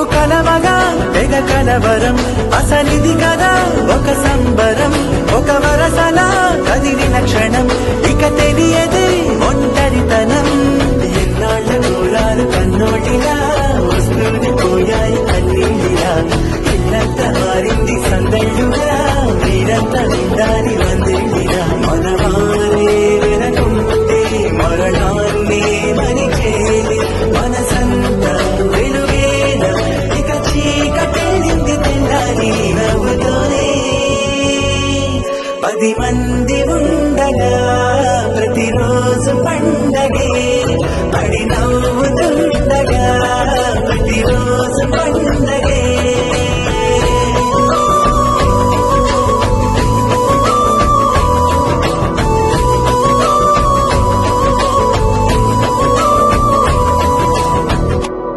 మేము కలవగా తెగ కలవరం. అసలిది కదా ఒక సంబరం ఒక వరసలా కదిలిన క్షణం. ఇక తెలియదే ఒంటరితనం. ఎన్నాళ్ళ దూరాలు కన్నోటిలా వస్తుంది పోయాయి కన్నీళ్ళిలా. ఇల్లంత మారింది సందళ్ళుగా మీరంతా నిండాలి వందేళ్ళిలా. మనవారే వెనకుంటే మరణాన్ని మరిచేది మనసంతా పది మంది ఉండగా ప్రతిరోజు పండగే పడి నవ్వుతుండగా ప్రతిరోజు పండగే